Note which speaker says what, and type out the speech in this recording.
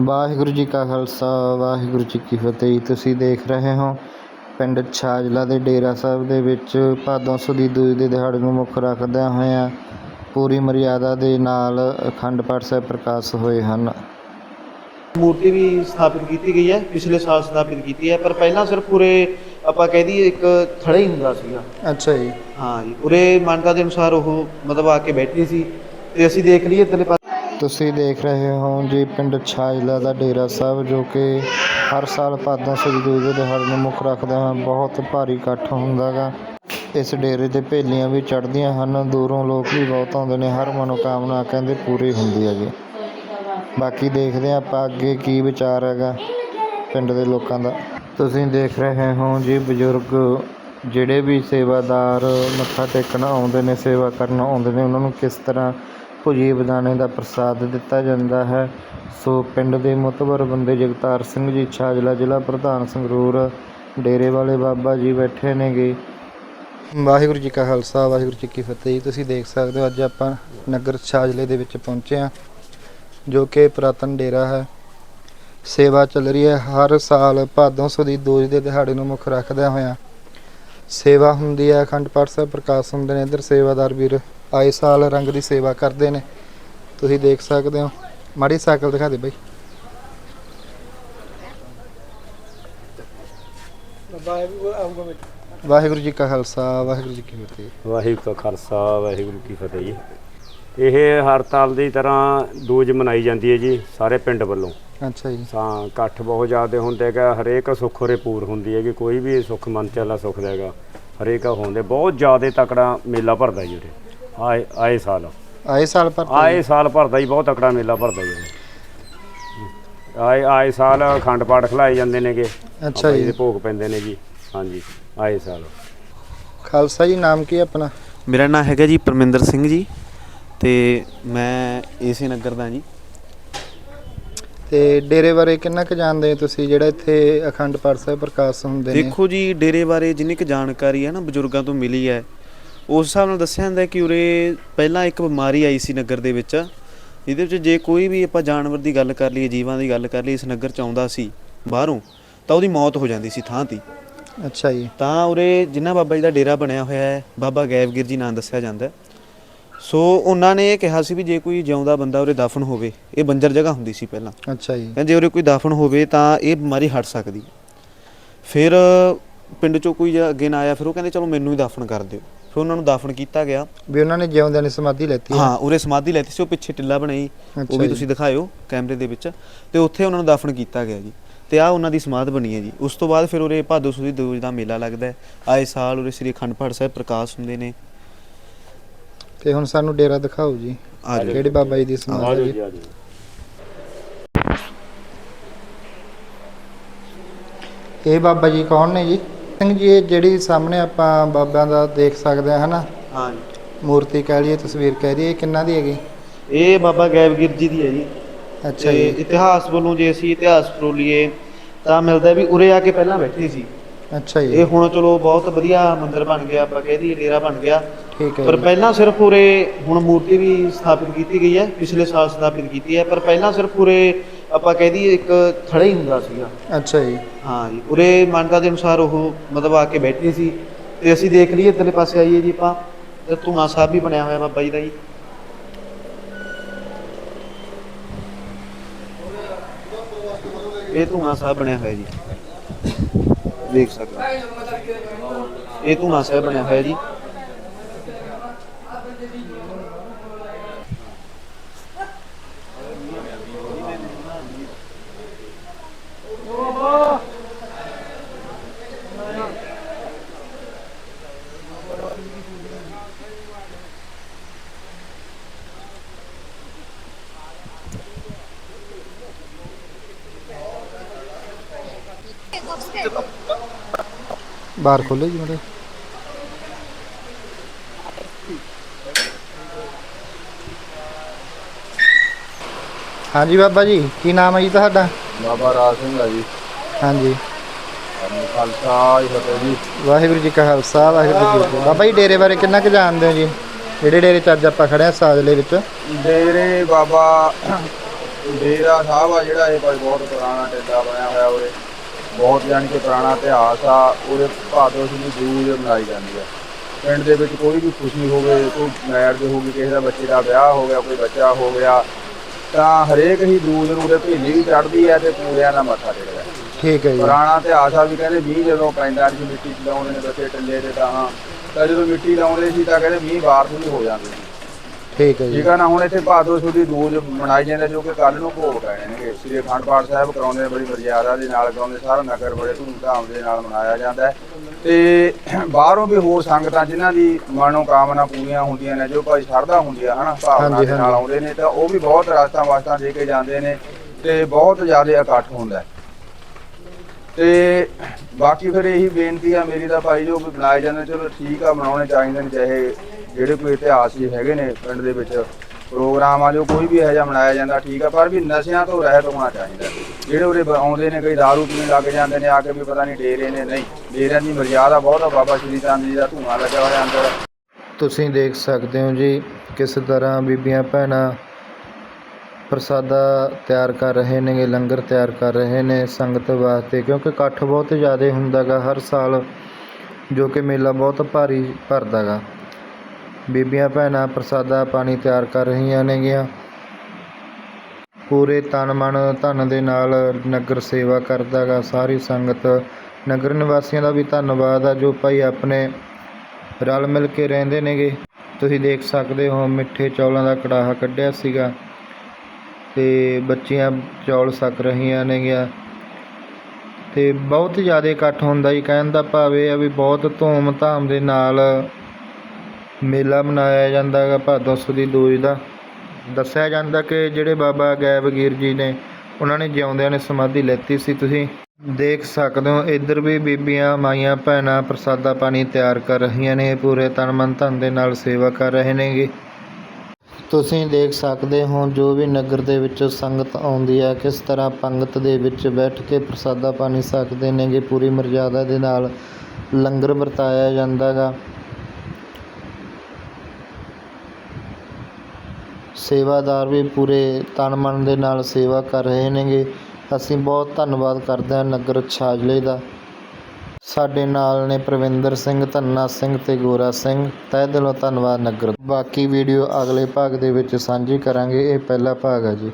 Speaker 1: ਵਾਹਿਗੁਰੂ ਜੀ ਕਾ ਖਾਲਸਾ ਵਾਹਿਗੁਰੂ ਜੀ ਕੀ ਫਤਿਹ। ਤੁਸੀਂ ਦੇਖ ਰਹੇ ਹੋ ਪਿੰਡ ਛਾਜਲਾ ਦੇ ਡੇਰਾ ਸਾਹਿਬ ਦੇ ਵਿੱਚ ਭਾਦੋਂ ਸੁਦੀ ਦੂਜ ਦੇ ਦਿਹਾੜੇ ਨੂੰ ਮੁੱਖ ਰੱਖਦਿਆਂ ਹੋਇਆਂ ਪੂਰੀ ਮਰਿਆਦਾ ਦੇ ਨਾਲ ਅਖੰਡ ਪਾਠ ਸਾਹਿਬ ਪ੍ਰਕਾਸ਼ ਹੋਏ ਹਨ।
Speaker 2: ਮੂਰਤੀ ਵੀ ਸਥਾਪਿਤ ਕੀਤੀ ਗਈ ਹੈ ਪਿਛਲੇ ਸਾਲ ਸਥਾਪਿਤ ਕੀਤੀ ਹੈ ਪਰ ਪਹਿਲਾਂ ਸਿਰਫ ਪੂਰੇ ਆਪਾਂ ਕਹਿ ਦਈਏ ਇੱਕ ਥੜਾ ਹੀ ਹੁੰਦਾ ਸੀਗਾ।
Speaker 1: ਅੱਛਾ ਜੀ।
Speaker 2: ਹਾਂ ਜੀ ਪੂਰੇ ਮਾਨਤਾ ਦੇ ਅਨੁਸਾਰ ਉਹ ਮਤਲਬ ਆ ਕੇ ਬੈਠੀ ਸੀ ਤੇ ਅਸੀਂ ਦੇਖ ਲਈਏ ਇਧਰਲੇ
Speaker 1: ਤੁਸੀਂ ਦੇਖ ਰਹੇ ਹੋ ਜੀ ਪਿੰਡ ਛਾਜਲਾ ਦਾ ਡੇਰਾ ਸਾਹਿਬ, ਜੋ ਕਿ ਹਰ ਸਾਲ ਭਾਦੋਂ ਸੁਦੀ ਦੇ ਦਿਹਾੜੇ ਨੂੰ ਮੁੱਖ ਰੱਖਦਾ ਹੈ। ਬਹੁਤ ਭਾਰੀ ਇਕੱਠ ਹੁੰਦਾ ਗਾ। ਇਸ ਡੇਰੇ ਤੇ ਭੇਲੀਆਂ ਵੀ ਚੜ੍ਹਦੀਆਂ ਹਨ। ਦੂਰੋਂ ਲੋਕ ਵੀ ਬਹੁਤ ਆਉਂਦੇ ਨੇ। ਹਰ ਮਨੋਕਾਮਨਾ ਕਹਿੰਦੇ ਪੂਰੀ ਹੁੰਦੀ ਹੈ ਜੀ। ਬਾਕੀ ਦੇਖਦੇ ਹਾਂ ਆਪਾਂ ਅੱਗੇ ਕੀ ਵਿਚਾਰ ਹੈਗਾ ਪਿੰਡ ਦੇ ਲੋਕਾਂ ਦਾ। ਤੁਸੀਂ ਦੇਖ ਰਹੇ ਹੋ ਜੀ ਬਜ਼ੁਰਗ ਜਿਹੜੇ ਵੀ ਸੇਵਾਦਾਰ ਮੱਥਾ ਟੇਕਣ ਆਉਂਦੇ ਨੇ, ਸੇਵਾ ਕਰਨ ਆਉਂਦੇ ਨੇ, ਉਹਨਾਂ ਨੂੰ ਕਿਸ ਤਰ੍ਹਾਂ ਭੁਜੀ ਬਦਾਣੇ ਦਾ ਪ੍ਰਸਾਦ ਦਿੱਤਾ ਜਾਂਦਾ ਹੈ। ਸੋ ਪਿੰਡ ਦੇ ਮੁਤਬਰ ਬੰਦੇ ਜਗਤਾਰ ਸਿੰਘ ਜੀ, ਛਾਜਲਾ ਜ਼ਿਲ੍ਹਾ ਪ੍ਰਧਾਨ ਸੰਗਰੂਰ, ਡੇਰੇ ਵਾਲੇ ਬਾਬਾ ਜੀ ਬੈਠੇ ਨੇਗੇ। ਵਾਹਿਗੁਰੂ ਜੀ ਕਾ ਖਾਲਸਾ, ਵਾਹਿਗੁਰੂ ਜੀ ਕੀ ਫਤਿਹ ਜੀ। ਤੁਸੀਂ ਦੇਖ ਸਕਦੇ ਹੋ ਅੱਜ ਆਪਾਂ ਨਗਰ ਛਾਜਲੇ ਦੇ ਵਿੱਚ ਪਹੁੰਚੇ ਹਾਂ, ਜੋ ਕਿ ਪੁਰਾਤਨ ਡੇਰਾ ਹੈ। ਸੇਵਾ ਚੱਲ ਰਹੀ ਹੈ। ਹਰ ਸਾਲ ਭਾਦੋਂ ਸੁਦੀ ਦੋਜ ਦੇ ਦਿਹਾੜੇ ਨੂੰ ਮੁੱਖ ਰੱਖਦਿਆਂ ਹੋਇਆਂ ਸੇਵਾ ਹੁੰਦੀ ਹੈ। ਅਖੰਡ ਪਾਠ ਸਾਹਿਬ ਪ੍ਰਕਾਸ਼ ਹੁੰਦੇ ਨੇ। ਇੱਧਰ ਸੇਵਾਦਾਰ ਵੀਰ ਆਏ ਸਾਲ ਰੰਗ ਦੀ ਸੇਵਾ ਕਰਦੇ ਨੇ। ਤੁਸੀਂ ਦੇਖ ਸਕਦੇ ਹੋ। ਮਾੜੀ ਸਾਈਕਲ ਦਿਖਾ ਦੇ ਬਾਈ। ਵਾਹਿਗੁਰੂ ਜੀ ਕਾ ਖਾਲਸਾ ਵਾਹਿਗੁਰੂ ਜੀ ਕੀ ਫਤਿਹ।
Speaker 3: ਵਾਹਿਗੁਰੂ ਕਾ ਖਾਲਸਾ ਵਾਹਿਗੁਰੂ ਕੀ ਫਤਿਹ। ਜੀ ਇਹ ਹਰ ਸਾਲ ਦੀ ਤਰ੍ਹਾਂ ਦੂਜ ਮਨਾਈ ਜਾਂਦੀ ਹੈ ਜੀ ਸਾਰੇ ਪਿੰਡ ਵੱਲੋਂ।
Speaker 1: ਅੱਛਾ ਜੀ।
Speaker 3: ਤਾਂ ਇਕੱਠ ਬਹੁਤ ਜ਼ਿਆਦਾ ਹੁੰਦੇ ਹੈਗਾ ਹਰੇਕ ਸੁੱਖ ਰੇ ਪੂਰ ਹੁੰਦੀ ਹੈ ਕਿ ਕੋਈ ਵੀ ਸੁੱਖ ਮਨ ਚ ਵਾਲਾ ਸੁੱਖ ਦੇਗਾ ਹਰੇਕ ਹੁੰਦੇ ਬਹੁਤ ਜ਼ਿਆਦਾ ਤਕੜਾ ਮੇਲਾ ਭਰਦਾ ਜੀ ਉਰੇ। ਆਏ ਆਏ ਸਾਲ।
Speaker 1: ਆਏ ਸਾਲ ਪਰ
Speaker 3: ਆਏ ਸਾਲ ਭਰਦਾ ਜੀ ਬਹੁਤ ਤਕੜਾ ਮੇਲਾ ਭਰਦਾ ਜੀ। ਆਏ ਆਏ ਸਾਲ ਅਖੰਡ ਪਾਠ ਖਲਾਏ ਜਾਂਦੇ ਨੇਗੇ।
Speaker 1: ਅੱਛਾ ਜੀ।
Speaker 3: ਦੇ ਭੋਗ ਪੈਂਦੇ ਨੇ ਜੀ। ਹਾਂਜੀ ਆਏ ਸਾਲ।
Speaker 1: ਖਾਲਸਾ ਜੀ ਨਾਮ ਕੀ ਹੈ ਆਪਣਾ?
Speaker 2: ਮੇਰਾ ਨਾਮ ਹੈਗਾ ਜੀ ਪਰਮਿੰਦਰ ਸਿੰਘ ਜੀ ਤੇ ਮੈਂ ਏਸੀ ਨਗਰ ਦਾ ਜੀ।
Speaker 1: ਤੇ ਡੇਰੇ ਬਾਰੇ ਕਿੰਨਾ ਕੁ ਜਾਣਦੇ ਹੋ ਤੁਸੀਂ ਜਿਹੜਾ ਇੱਥੇ ਅਖੰਡ ਪਾਠ ਸਾਹਿਬ ਪ੍ਰਕਾਸ਼ ਹੁੰਦੇ ਨੇ?
Speaker 2: ਦੇਖੋ ਜੀ ਡੇਰੇ ਬਾਰੇ ਜਿੰਨੀ ਕੁ ਜਾਣਕਾਰੀ ਹੈ ਨਾ ਬਜ਼ੁਰਗਾਂ ਤੋਂ ਮਿਲੀ ਹੈ ਉਸ ਹਿਸਾਬ ਨਾਲ ਦੱਸਿਆ ਜਾਂਦਾ ਕਿ ਉਰੇ ਪਹਿਲਾਂ ਇੱਕ ਬਿਮਾਰੀ ਆਈ ਸੀ ਨਗਰ ਦੇ ਵਿੱਚ ਜਿਹਦੇ ਵਿੱਚ ਜੇ ਕੋਈ ਵੀ ਆਪਾਂ ਜਾਨਵਰ ਦੀ ਗੱਲ ਕਰ ਲਈਏ ਜੀਵਾਂ ਦੀ ਗੱਲ ਕਰ ਲਈਏ ਇਸ ਨਗਰ ਚ ਆਉਂਦਾ ਸੀ ਬਾਹਰੋਂ ਤਾਂ ਉਹਦੀ ਮੌਤ ਹੋ ਜਾਂਦੀ ਸੀ ਥਾਂ ਤੇ।
Speaker 1: ਅੱਛਾ ਜੀ
Speaker 2: ਤਾਂ ਉਰੇ ਜਿਨ੍ਹਾਂ ਬਾਬਾ ਜੀ ਦਾ ਡੇਰਾ ਬਣਿਆ ਹੋਇਆ ਹੈ ਬਾਬਾ ਗੈਵਗਿਰ ਜੀ ਨਾਂ ਦੱਸਿਆ ਜਾਂਦਾ। ਸੋ ਉਹਨਾਂ ਨੇ ਇਹ ਕਿਹਾ ਸੀ ਵੀ ਜੇ ਕੋਈ ਜਿਉਂਦਾ ਬੰਦਾ ਉਰੇ ਦਫਨ ਹੋਵੇ ਇਹ ਬੰਜਰ ਜਗ੍ਹਾ ਹੁੰਦੀ ਸੀ ਪਹਿਲਾਂ
Speaker 1: ਅੱਛਾ ਜੀ
Speaker 2: ਕਹਿੰਦੇ ਉਰੇ ਕੋਈ ਦਫਨ ਹੋਵੇ ਤਾਂ ਇਹ ਬਿਮਾਰੀ ਹਟ ਸਕਦੀ ਹੈ। ਫਿਰ ਪਿੰਡ ਚੋਂ ਕੋਈ ਜਾਂ ਅੱਗੇ ਨਾ ਆਇਆ ਫਿਰ ਉਹ ਕਹਿੰਦੇ ਚਲੋ ਮੈਨੂੰ ਹੀ ਦਫਨ ਕਰ ਦਿਓ ਫਿਰ ਉਹਨਾਂ ਨੂੰ ਦਫਨ ਕੀਤਾ ਗਿਆ।
Speaker 1: ਵੀ ਉਹਨਾਂ ਨੇ ਜਿਉਂਦਿਆਂ ਨੇ ਸਮਾਧੀ ਲੈਤੀ ਹੈ।
Speaker 2: ਹਾਂ ਉਰੇ ਸਮਾਧੀ ਲੈਤੀ ਸੀ ਉਹ ਪਿੱਛੇ ਟਿੱਲਾ ਬਣਾਈ ਉਹ ਵੀ। ਤੁਸੀਂ ਦਿਖਾਇਓ ਕੈਮਰੇ ਦੇ ਵਿੱਚ। ਤੇ ਉੱਥੇ ਉਹਨਾਂ ਨੂੰ ਦਫਨ ਕੀਤਾ ਗਿਆ ਜੀ। ਤੇ ਆ ਉਹਨਾਂ ਦੀ ਸਮਾਧ ਬਣੀ ਹੈ ਜੀ। ਉਸ ਤੋਂ ਬਾਅਦ ਫਿਰ ਉਰੇ ਭਾਦੋ ਸੁਦੀ ਦੂਜ ਦਾ ਮੇਲਾ ਲੱਗਦਾ ਹੈ। ਆਏ ਸਾਲ ਉਰੇ ਸ੍ਰੀ ਅਖੰਡ ਪਾਠ ਸਾਹਿਬ ਪ੍ਰਕਾਸ਼ ਹੁੰਦੇ ਨੇ।
Speaker 1: ਤੇ ਹੁਣ ਸਾਨੂੰ ਡੇਰਾ ਦਿਖਾਓ ਜੀ। ਕਿਹੜੇ ਬਾਬਾ ਜੀ ਦੀ ਸਮਾਧੀ ਹੈ
Speaker 3: ਜੀ?
Speaker 1: ਇਹ ਬਾਬਾ ਜੀ ਕੌਣ ਨੇ ਜੀ? ਸਿੰਘ ਜੀ ਇਹ ਜਿਹੜੀ ਸਾਹਮਣੇ ਆਪਾਂ ਬਾਬਿਆਂ ਦਾ ਦੇਖ ਸਕਦੇ ਹਾਂ ਹਨਾ?
Speaker 2: ਹਾਂ
Speaker 1: ਮੂਰਤੀ ਕਹਿ ਲਈਏ ਤਸਵੀਰ ਕਹਿ ਲਈਏ ਇਹ ਕਿੰਨਾ ਦੀ ਹੈਗੀ?
Speaker 2: ਇਹ ਬਾਬਾ ਗੈਵਗਿਰ ਜੀ ਦੀ ਹੈ ਜੀ।
Speaker 1: ਅੱਛਾ ਜੀ।
Speaker 2: ਇਤਿਹਾਸ ਵੱਲੋਂ ਜੇ ਅਸੀਂ ਇਤਿਹਾਸ ਫਰੋਲੀਏ ਤਾਂ ਮਿਲਦਾ ਵੀ ਉਰੇ ਆ ਕੇ ਪਹਿਲਾਂ ਬੈਠੀ ਸੀ।
Speaker 1: ਅੱਛਾ ਜੀ।
Speaker 2: ਇਹ ਹੁਣ ਚਲੋ ਬਹੁਤ ਵਧੀਆ ਮੰਦਿਰ ਬਣ ਗਿਆ ਆਪਾਂ ਕਹਿ ਦਈਏ ਡੇਰਾ ਬਣ ਗਿਆ।
Speaker 1: ਠੀਕ ਹੈ
Speaker 2: ਪਰ। ਪਹਿਲਾਂ ਸਿਰਫ ਉਰੇ ਹੁਣ ਮੂਰਤੀ ਵੀ ਸਥਾਪਿਤ ਕੀਤੀ ਗਈ ਹੈ ਪਿਛਲੇ ਸਾਲ ਸਥਾਪਿਤ ਕੀਤੀ ਹੈ ਪਰ ਪਹਿਲਾਂ ਸਿਰਫ ਉਰੇ ਆਪਾਂ ਕਹਿ ਦਈਏ ਇੱਕ ਥੜਾ ਹੀ ਹੁੰਦਾ ਸੀਗਾ।
Speaker 1: ਅੱਛਾ ਜੀ।
Speaker 2: ਹਾਂ ਜੀ ਉਰੇ ਮਾਨਤਾ ਦੇ ਅਨੁਸਾਰ ਉਹ ਮਤਲਬ ਆ ਕੇ ਬੈਠੀ ਸੀ ਤੇ ਅਸੀਂ ਦੇਖ ਲਈਏ ਇਧਰਲੇ ਪਾਸੇ ਆਈਏ ਜੀ ਆਪਾਂ ਤੇ ਧੂਣਾ ਸਾਹਿਬ ਵੀ ਬਣਿਆ ਹੋਇਆ ਬਾਬਾ ਜੀ ਦਾ ਜੀ। ਇਹ ਧੂਣਾ ਸਾਹਿਬ ਬਣਿਆ ਹੋਇਆ ਜੀ। ਦੇਖ ਸਕਦੇ ਇਹ ਧੂਣਾ ਸਾਹਿਬ ਬਣਿਆ ਹੋਇਆ ਜੀ।
Speaker 1: ਬਾਹਰ ਖੋਲੋ ਜੀ ਮੜੇ ਹਾਂਜੀ ਬਾਬਾ ਜੀ ਕੀ ਨਾਮ ਹੈ ਜੀ ਤੁਹਾਡਾ?
Speaker 4: ਬਾਬਾ ਰਾਜ ਸਿੰਘ ਆ ਜੀ।
Speaker 1: ਹਾਂਜੀ।
Speaker 4: ਸਾਨੂੰ ਖਾਲਸਾ ਜੀ ਫਤਿਹ ਜੀ।
Speaker 1: ਵਾਹਿਗੁਰੂ ਜੀ ਕਾ ਖਾਲਸਾ ਵਾਹਿਗੁਰੂ ਜੀ ਕੀ ਫਤਿਹ। ਬਾਬਾ ਜੀ ਡੇਰੇ ਬਾਰੇ ਕਿੰਨਾ ਕੁ ਜਾਣਦੇ ਹੋ ਜੀ? ਜਿਹੜੇ ਡੇਰੇ ਚ ਅੱਜ ਆਪਾਂ ਖੜੇ ਆ ਸਾਜਲੇ ਵਿੱਚ।
Speaker 4: ਡੇਰੇ ਬਾਬਾ ਡੇਰਾ ਸਾਹਿਬ ਆ ਜਿਹੜਾ ਇਹ ਭਾਈ ਬਹੁਤ ਪੁਰਾਣਾ ਟਿੱਡਾ ਬਣਿਆ ਹੋਇਆ ਉਰੇ। ਬਹੁਤ ਯਾਨੀ ਕਿ ਪੁਰਾਣਾ ਇਤਿਹਾਸ ਆ ਉਰੇ ਭਾਦੋ ਦੀ ਦੂਜ ਮਨਾਈ ਜਾਂਦੀ ਆ। ਪਿੰਡ ਦੇ ਵਿੱਚ ਕੋਈ ਵੀ ਖੁਸ਼ੀ ਹੋਵੇ ਕੋਈ ਮੈਰਿਜ ਹੋ ਗਈ ਕਿਸੇ ਦਾ ਬੱਚੇ ਦਾ ਵਿਆਹ ਹੋ ਗਿਆ ਕੋਈ ਬੱਚਾ ਹੋ ਗਿਆ ਤਾਂ ਹਰੇਕ ਹੀ ਦੂਜ ਨੂੰ ਉਰੇ ਭੇਲੀ ਵੀ ਚੜ੍ਹਦੀ ਹੈ ਤੇ ਪੂਰਿਆਂ ਦਾ ਮੱਥਾ ਟੇਕਦਾ
Speaker 1: ਠੀਕ ਹੈ ਜੀ।
Speaker 4: ਪੁਰਾਣਾ ਇਤਿਹਾਸ ਆ ਵੀ ਕਹਿੰਦੇ ਮੀਂਹ ਜਦੋਂ ਪੈਂਦਾ ਸੀ ਮਿੱਟੀ ਚ ਲਾਉਂਦੇ ਨੇ ਬੱਚੇ ਟੱਲੇ ਤੇ ਤਾਂ ਤਾਂ ਜਦੋਂ ਮਿੱਟੀ ਲਾਉਂਦੇ ਸੀ ਤਾਂ ਕਹਿੰਦੇ ਮੀਂਹ ਬਾਹਰ ਤੋਂ ਵੀ ਹੋ ਜਾਂਦੇ ਸੀ।
Speaker 1: ਠੀਕ ਹੈ ਜੀ।
Speaker 4: ਠੀਕ ਆ ਨਾ ਹੁਣ ਇੱਥੇ ਭਾਦੋ ਸੁਦੀ ਦੂਜ ਮਨਾਈ ਜਾਂਦੇ ਜੋ ਕਿ ਕੱਲ ਨੂੰ ਭੋਗ ਪੈਣੇ ਨੇਗੇ ਸ੍ਰੀ ਅਖੰਡ ਪਾਠ ਸਾਹਿਬ ਕਰਾਉਂਦੇ ਬੜੀ ਮਰਿਆਦਾ ਦੇ ਨਾਲ ਕਰਾਉਂਦੇ ਸਾਰਾ ਨਗਰ ਬੜੇ ਧੂਮਧਾਮ ਦੇ ਨਾਲ ਮਨਾਇਆ ਜਾਂਦਾ ਤੇ ਬਾਹਰੋਂ ਵੀ ਹੋਰ ਸੰਗਤਾਂ ਜਿਨ੍ਹਾਂ ਦੀ ਮਨੋ ਕਾਮਨਾ ਪੂਰੀਆਂ ਹੁੰਦੀਆਂ ਨੇ ਜੋ ਭਾਈ ਸ਼ਰਧਾ ਹੁੰਦੀ ਆ ਹਨਾ ਭਾਵਨਾ ਦੇ ਨਾਲ। ਆਉਂਦੇ ਨੇ ਤਾਂ ਉਹ ਵੀ ਬਹੁਤ ਰਸਤਾ ਵਾਸਤਾ ਦੇ ਕੇ ਜਾਂਦੇ ਨੇ ਤੇ ਬਹੁਤ ਜ਼ਿਆਦਾ ਇਕੱਠ ਹੁੰਦਾ ਤੇ ਬਾਕੀ ਫਿਰ ਇਹੀ ਬੇਨਤੀ ਆ ਮੇਰੀ ਤਾਂ ਭਾਈ ਜੋ ਬਣਾਏ ਜਾਂਦੇ ਚਲੋ ਠੀਕ ਆ ਬਣਾਉਣੇ ਚਾਹੀਦੇ ਨੇ ਚਾਹੇ ਜਿਹੜੇ ਕੋਈ ਇਤਿਹਾਸ ਹੀ ਹੈਗੇ ਨੇ ਪਿੰਡ ਦੇ ਵਿੱਚ, ਪ੍ਰੋਗਰਾਮ ਆ ਜੋ ਕੋਈ ਵੀ ਇਹੋ ਜਿਹਾ ਮਨਾਇਆ ਜਾਂਦਾ, ਠੀਕ ਆ, ਪਰ ਵੀ ਨਸ਼ਿਆਂ ਤੋਂ ਰਹਿਤ ਹੋਣਾ ਚਾਹੀਦਾ। ਜਿਹੜੇ ਉਰੇ ਬ- ਆਉਂਦੇ ਨੇ, ਕਈ ਦਾਰੂ ਪੀਣ ਲੱਗ ਜਾਂਦੇ ਨੇ, ਆ ਕੇ ਵੀ ਪਤਾ ਨਹੀਂ ਡੇਰੇ ਨੇ, ਨਹੀਂ। ਡੇਰਿਆਂ ਦੀ ਮਰਿਆਦਾ ਬਹੁਤ ਆ, ਬਾਬਾ ਸ਼੍ਰੀ ਚੰਦ ਜੀ ਦਾ ਧੂੰਆਂ ਲੱਗਿਆ ਹੋਇਆ ਅੰਦਰ।
Speaker 1: ਤੁਸੀਂ ਦੇਖ ਸਕਦੇ ਹੋ ਜੀ, ਕਿਸ ਤਰ੍ਹਾਂ ਬੀਬੀਆਂ ਭੈਣਾਂ ਪ੍ਰਸਾਦਾ ਤਿਆਰ ਕਰ ਰਹੇ ਨੇਗੇ, ਲੰਗਰ ਤਿਆਰ ਕਰ ਰਹੇ ਨੇ ਸੰਗਤ ਵਾਸਤੇ, ਕਿਉਂਕਿ ਇਕੱਠ ਬਹੁਤ ਜ਼ਿਆਦਾ ਹੁੰਦਾ ਗਾ ਹਰ ਸਾਲ, ਜੋ ਕਿ ਮੇਲਾ ਬਹੁਤ ਭਾਰੀ ਭਰਦਾ ਗਾ ਬੀਬੀਆਂ ਭੈਣਾਂ ਪ੍ਰਸਾਦਾ ਪਾਣੀ ਤਿਆਰ ਕਰ ਰਹੀਆਂ ਨੇਗੀਆਂ। ਪੂਰੇ ਤਨ ਮਨ ਧਨ ਦੇ ਨਾਲ ਨਗਰ ਸੇਵਾ ਕਰਦਾ ਗਾ। ਸਾਰੀ ਸੰਗਤ ਨਗਰ ਨਿਵਾਸੀਆਂ ਦਾ ਵੀ ਧੰਨਵਾਦ ਆ ਜੋ ਭਾਈ ਆਪਣੇ ਰਲ ਮਿਲ ਕੇ ਰਹਿੰਦੇ ਨੇਗੇ। ਤੁਸੀਂ ਦੇਖ ਸਕਦੇ ਹੋ ਮਿੱਠੇ ਚੌਲਾਂ ਦਾ ਕੜਾਹਾ ਕੱਢਿਆ ਸੀਗਾ ਤੇ ਬੱਚੀਆਂ ਚੌਲ ਸਕ ਰਹੀਆਂ ਨੇਗੀਆਂ। ਤੇ ਬਹੁਤ ਜ਼ਿਆਦਾ ਇਕੱਠ ਹੁੰਦਾ ਜੀ ਕਹਿਣ ਦਾ ਭਾਵ ਇਹ ਆ ਵੀ ਬਹੁਤ ਧੂਮ ਧਾਮ ਦੇ ਨਾਲ ਮੇਲਾ ਮਨਾਇਆ ਜਾਂਦਾ ਹੈਗਾ ਭਾਦੋਂ ਸੁਦੀ ਦੂਜ ਦਾ। ਦੱਸਿਆ ਜਾਂਦਾ ਕਿ ਜਿਹੜੇ ਬਾਬਾ ਗੈਬਗੀਰ ਜੀ ਨੇ, ਉਹਨਾਂ ਨੇ ਜਿਉਂਦਿਆਂ ਨੇ ਸਮਾਧੀ ਲੈਤੀ ਸੀ। ਤੁਸੀਂ ਦੇਖ ਸਕਦੇ ਹੋ, ਇੱਧਰ ਵੀ ਬੀਬੀਆਂ, ਮਾਈਆਂ, ਭੈਣਾਂ ਪ੍ਰਸਾਦਾ ਪਾਣੀ ਤਿਆਰ ਕਰ ਰਹੀਆਂ ਨੇ, ਪੂਰੇ ਤਨ ਮਨ ਧਨ ਦੇ ਨਾਲ ਸੇਵਾ ਕਰ ਰਹੇ ਨੇਗੇ। ਤੁਸੀਂ ਦੇਖ ਸਕਦੇ ਹੋ, ਜੋ ਵੀ ਨਗਰ ਦੇ ਵਿੱਚ ਸੰਗਤ ਆਉਂਦੀ ਹੈ, ਕਿਸ ਤਰ੍ਹਾਂ ਪੰਗਤ ਦੇ ਵਿੱਚ ਬੈਠ ਕੇ ਪ੍ਰਸਾਦਾ ਪਾਣੀ ਸਕਦੇ ਨੇਗੇ, ਪੂਰੀ ਮਰਜ਼ਾਦਾ ਦੇ ਨਾਲ ਲੰਗਰ ਵਰਤਾਇਆ ਜਾਂਦਾ ਸੇਵਾਦਾਰ ਵੀ ਪੂਰੇ ਤਨ ਮਨ ਦੇ ਨਾਲ ਸੇਵਾ ਕਰ ਰਹੇ ਨੇਗੇ। ਅਸੀਂ ਬਹੁਤ ਧੰਨਵਾਦ ਕਰਦੇ ਹਾਂ ਨਗਰ ਛਾਜਲੇ ਦਾ। ਸਾਡੇ ਨਾਲ ਨੇ ਪ੍ਰਵਿੰਦਰ ਸਿੰਘ, ਧੰਨਾ ਸਿੰਘ ਤੇ ਗੋਰਾ ਸਿੰਘ। ਤਹਿ ਦਿਲੋਂ ਧੰਨਵਾਦ ਨਗਰ। ਬਾਕੀ ਵੀਡੀਓ ਅਗਲੇ ਭਾਗ ਦੇ ਵਿੱਚ ਸਾਂਝੀ ਕਰਾਂਗੇ। ਇਹ ਪਹਿਲਾ ਭਾਗ ਹੈ ਜੀ।